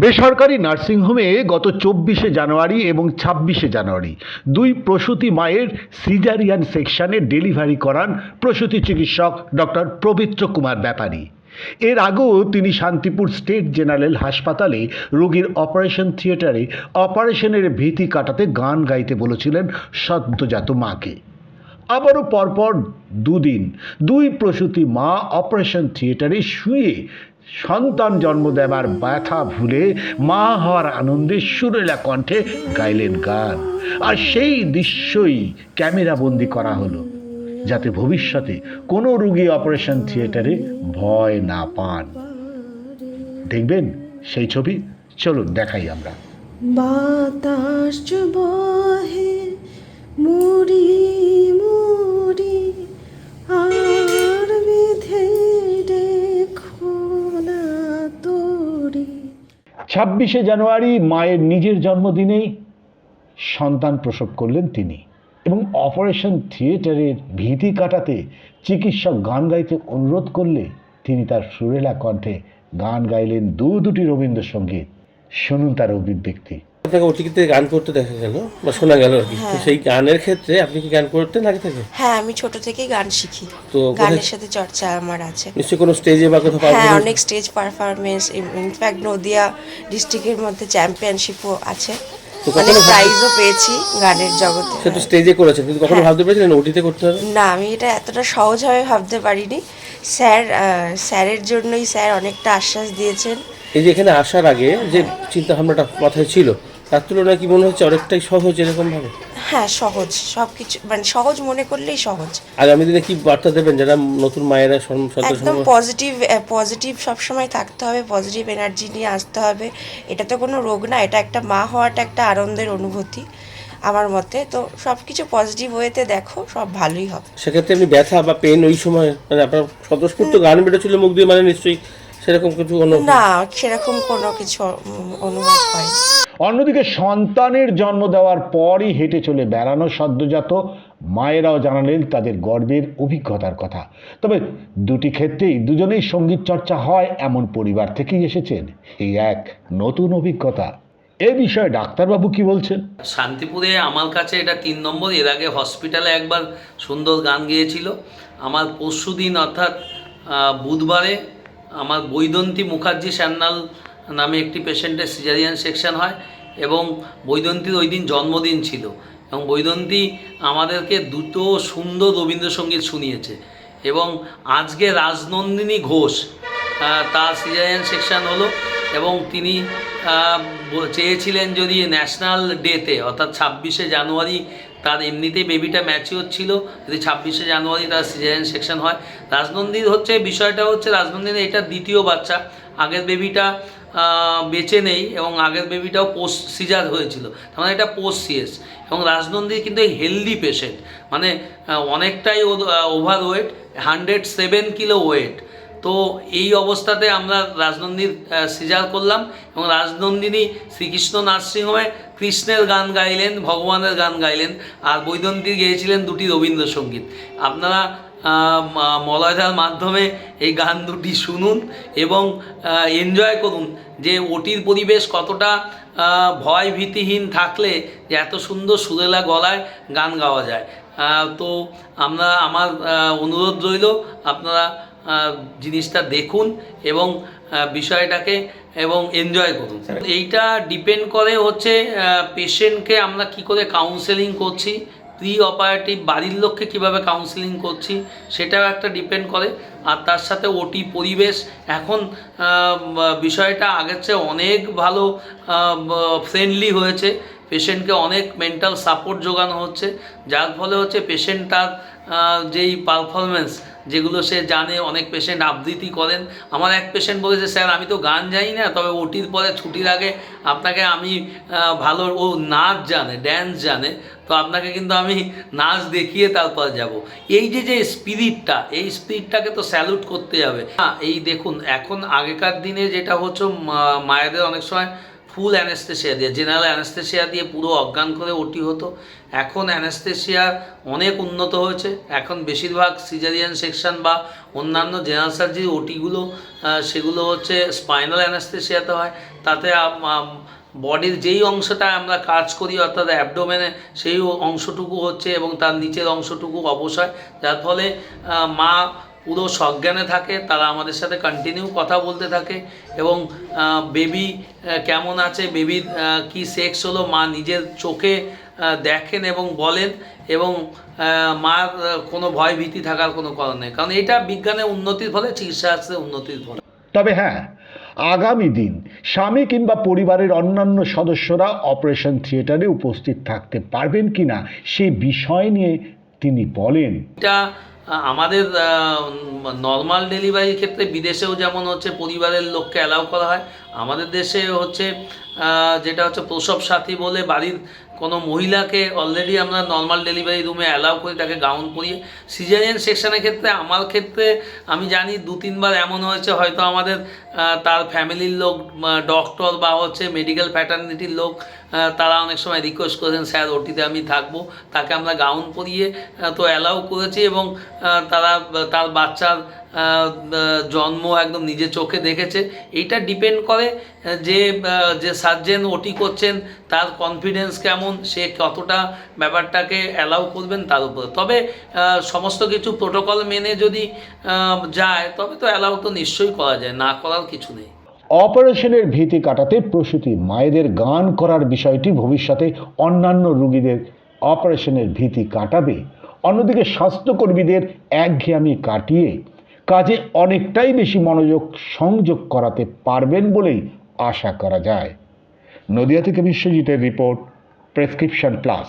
বেসরকারি নার্সিংহোমে গত চব্বিশে জানুয়ারি এবং ছাব্বিশে জানুয়ারি দুই প্রসূতি মায়ের সিজারিয়ান সেকশনে ডেলিভারি করান প্রসূতি চিকিৎসক ডক্টর পবিত্র কুমার ব্যাপারী। এর আগেও তিনি শান্তিপুর স্টেট জেনারেল হাসপাতালে রোগীর অপারেশন থিয়েটারে অপারেশনের ভীতি কাটাতে গান গাইতে বলেছিলেন সদ্যজাত মাকে। আবারও পরপর দুদিন দুই প্রসূতি মা অপারেশন থিয়েটারে শুয়ে সন্তান জন্ম দেবার ব্যথা ভুলে মা হওয়ার আনন্দে সুরেলা কণ্ঠে গাইলেন গান। আর সেই দৃশ্যই ক্যামেরাবন্দি করা হলো, যাতে ভবিষ্যতে কোনো রুগী অপারেশন থিয়েটারে ভয় না পান। দেখবেন সেই ছবি, চলুন দেখাই আমরা। বাতাস মুড়ি ছাব্বিশে জানুয়ারি মায়ের নিজের জন্মদিনেই সন্তান প্রসব করলেন তিনি এবং অপারেশন থিয়েটারের ভীতি কাটাতে চিকিৎসক গান গাইতে অনুরোধ করলে তিনি তার সুরেলা কণ্ঠে গান গাইলেন দু দুটি রবীন্দ্রসঙ্গীত। শুনুন তার অভিব্যক্তি। আপনাকে ওটিকিতে গান করতে দেখা গেল বা শোনা গেল আর কি। তো সেই গানের ক্ষেত্রে আপনি কি গান করতেন আগে থেকে? হ্যাঁ আমি ছোট থেকেই গান শিখি। তো গানের সাথে চর্চা আমার আছে। নিশ্চয়ই কোনো স্টেজে বা কোথাও হ্যাঁ পারফরমেন্স অনেক স্টেজ পারফরমেন্স ইনফ্যাক্ট নদিয়া ডিস্ট্রিক্টের মধ্যে চ্যাম্পিয়নশিপও আছে। তো অনেক কখনো প্রাইজও পেয়েছি গানের জগতে। সে তো স্টেজে করেছেন কিন্তু কখনো হ্যাঁ। ভাবতে পেরেছিলেন ওটিতে করতে হবে? না আমি এটা এতটা সহজভাবে ভাবতে পারিনি। স্যার আহ, স্যারের জন্যই স্যার অনেকটা আশ্বাস দিয়েছেন। এই যে এখানে আসার আগে যে চিন্তা ভাবনাটা মাথায় ছিল তার তুলনায় কি মনে হচ্ছে অনেকটাই সহজ এরকম ভাবে? হ্যাঁ সহজ। সব কিছু মানে সহজ মনে করলেই সহজ। আগামী দিনে কি বার্তা দেবেন যারা নতুন মায়েরা একদম পজিটিভ পজিটিভ সবসময় থাকতে হবে পজিটিভ এনার্জি নিয়ে আসতে হবে। এটা তো কোনো রোগ না এটা একটা মা হওয়াটা একটা আনন্দের অনুভূতি আমার মতে। তো সব কিছু পজিটিভ ওয়েতে দেখো সব ভালোই হবে। সেক্ষেত্রে এমনি ব্যথা বা পেন ওই সময় মানে আপনার স্বতঃস্ফূর্ত গান বেরোচ্ছিল মুখ দিয়ে মানে নিশ্চয়ই সেরকম কিছু কোনো না সেরকম কোনো কিছু অনুভব হয় অন্যদিকে সন্তানের জন্ম দেওয়ার পরই হেঁটে চলে বেড়ানো সদ্যজাত মায়েরাও জানালেন তাদের গর্বের অভিজ্ঞতার কথা। তবে দুটি ক্ষেত্রেই দুজনেই সংগীত চর্চা হয় এমন পরিবার থেকেই এসেছেন। এই এক নতুন অভিজ্ঞতা। এ বিষয়ে ডাক্তারবাবু কি বলছেন? শান্তিপুরে আমার কাছে এটা তিন নম্বর। এর আগে হসপিটালে একবার সুন্দর গান গেয়েছিল। আমার পরশু দিন অর্থাৎ বুধবারে আমার বৈদন্তী মুখার্জি স্যান্নাল নামে একটি পেশেন্টের সিজারিয়ান সেকশন হয় এবং বৈদন্তীর ওই দিন জন্মদিন ছিল এবং বৈদন্তী আমাদেরকে দুটো সুন্দর রবীন্দ্রসঙ্গীত শুনিয়েছে এবং আজকে রাজনন্দিনী ঘোষ তার সিজারিয়ান সেকশন হলো এবং তিনি চেয়েছিলেন যদি ন্যাশনাল ডেতে অর্থাৎ ছাব্বিশে জানুয়ারি তার এমনিতেই বেবিটা ম্যাচিওর ছিল, যদি ছাব্বিশে জানুয়ারি তার সিজারিয়ান সেকশন হয়। রাজনন্দির হচ্ছে, বিষয়টা হচ্ছে রাজনন্দির এটা দ্বিতীয় বাচ্চা। আগের বেবিটা বেঁচে নেই এবং আগের বেবিটাও পোস্ট সিজার হয়েছিল। তার মানে এটা পোস্ট সিএস এবং রাজনন্দী কিন্তু হেলদি পেশেন্ট মানে অনেকটাই overweight hundred seven kilo weight তো এই অবস্থাতে আমরা রাজনন্দির সিজার করলাম এবং রাজনন্দিনী শ্রীকৃষ্ণ নার্সিংহোমে কৃষ্ণের গান গাইলেন, ভগবানের গান গাইলেন আর বৈদন্তী গেয়েছিলেন দুটি রবীন্দ্রসঙ্গীত। আপনারা মলয়দার মাধ্যমে এই গান দুটি শুনুন এবং এনজয় করুন যে ওটির পরিবেশ কতটা ভয় ভীতিহীন থাকলে যে এত সুন্দর সুরেলা গলায় গান গাওয়া যায়। তো আমরা, আমার অনুরোধ রইল, আপনারা জিনিসটা দেখুন এবং বিষয়টাকে এবং এনজয় করুন। এইটা ডিপেন্ড করে হচ্ছে পেশেন্টকে আমরা কি করে কাউন্সেলিং করছি প্রি অপারেটিভ বাড়ির লোককে কীভাবে কাউন্সেলিং করছি সেটাও একটা ডিপেন্ড করে। আর তার সাথে ওটি পরিবেশ এখন বিষয়টা আগের চেয়ে অনেক ভালো ফ্রেন্ডলি হয়েছে। পেশেন্টকে অনেক মেন্টাল সাপোর্ট যোগানো হচ্ছে। যার ফলে হচ্ছে পেশেন্ট তার যেই পারফরমেন্স যেগুলো সে জানে, অনেক পেশেন্ট আবৃত্তি করেন। আমার এক পেশেন্ট বলেছে, স্যার, আমি তো গান জানি না, তবে ওটির পরে ছুটির আগে আপনাকে আমি ভালো, ও নাচ জানে ড্যান্স জানে, তো আপনাকে কিন্তু আমি নাচ দেখিয়ে তারপর যাব। এই যে যে স্পিরিটটা এই স্পিরিটটাকে তো স্যালুট করতে হবে। হ্যাঁ এই দেখুন, এখন আগেকার দিনে যেটা হচ্ছে মায়েদের অনেক সময় ফুল অ্যানেস্থেশিয়া দিয়ে, জেনারেল অ্যানেস্থেশিয়া দিয়ে পুরো অজ্ঞান করে ওটি হতো। এখন অ্যানেস্থেশিয়া অনেক উন্নত হয়েছে। এখন বেশিরভাগ সিজারিয়ান সেকশন বা অন্যান্য জেনারেল সার্জারি ওটিগুলো সেগুলো হচ্ছে স্পাইনাল অ্যানেস্থেশিয়াতে হয়। তাতে বডির যেই অংশটা আমরা কাজ করি, অর্থাৎ অ্যাবডোমেনে, সেই অংশটুকু হচ্ছে এবং তার নিচের অংশটুকু অবশ্যই যার ফলে মা পুরো সজ্ঞানে থাকে তারা আমাদের সাথে কন্টিনিউ কথা বলতে থাকে এবং বেবি কেমন আছে বেবির কি সেক্স হলো মা নিজের চোখে দেখেন এবং বলেন এবং মার কোনো ভয় ভীতি থাকার কোনো কারণ নেই। কারণ এটা বিজ্ঞানের উন্নতির ফলে চিকিৎসা শাস্ত্রের উন্নতির ফলে। তবে হ্যাঁ আগামী দিন স্বামী কিংবা পরিবারের অন্যান্য সদস্যরা অপারেশন থিয়েটারে উপস্থিত থাকতে পারবেন কিনা সেই বিষয় নিয়ে তিনি বলেন। এটা আমাদের নর্মাল ডেলিভারির ক্ষেত্রে বিদেশেও যেমন হচ্ছে পরিবারের লোককে অ্যালাউ করা হয়, আমাদের দেশে হচ্ছে যেটা হচ্ছে প্রসব সাথী বলে বাড়ির কোনো মহিলাকে অলরেডি আমরা নর্মাল ডেলিভারি রুমে অ্যালাউ করি, তাকে গাউন পরিয়ে। সিজারিয়ান সেকশনের ক্ষেত্রে, আমার ক্ষেত্রে আমি জানি দু, তিনবার এমন হয়েছে, হয়তো আমাদের তার ফ্যামিলির লোক ডক্টর বা হচ্ছে মেডিকেল ফ্যাটার্নিটির লোক তারা অনেক সময় রিকোয়েস্ট করেছেন, স্যার, ওটিতে আমি থাকব। তাকে আমরা গাউন পরিয়ে তো অ্যালাউ করেছি এবং তারা, তার বাচ্চার জন্ম একদম নিজে চোখে দেখেছে। এইটা ডিপেন্ড করে যে যে সার্জেন ওটি করছেন, তার কনফিডেন্স কেমন, সে কতটা ব্যাপারটাকে অ্যালাউ করবেন তার উপরে। তবে সমস্ত কিছু প্রোটোকল মেনে যদি যায়, তবে তো অ্যালাউ তো নিশ্চয়ই করা যায়, না করার কিছু নেই। অপারেশনের ভীতি কাটাতে প্রসূতি মায়েদের গান করার বিষয়টি ভবিষ্যতে অন্যান্য রুগীদের অপারেশনের ভীতি কাটাবে। অন্যদিকে স্বাস্থ্যকর্মীদের একঘেয়ামি কাটিয়ে কাজে অনেকটাই বেশি মনোযোগ সংযোগ করাতে পারবেন বলেই আশা করা যায়। নদিয়া থেকে বিশ্বজিতের রিপোর্ট, প্রেসক্রিপশন প্লাস।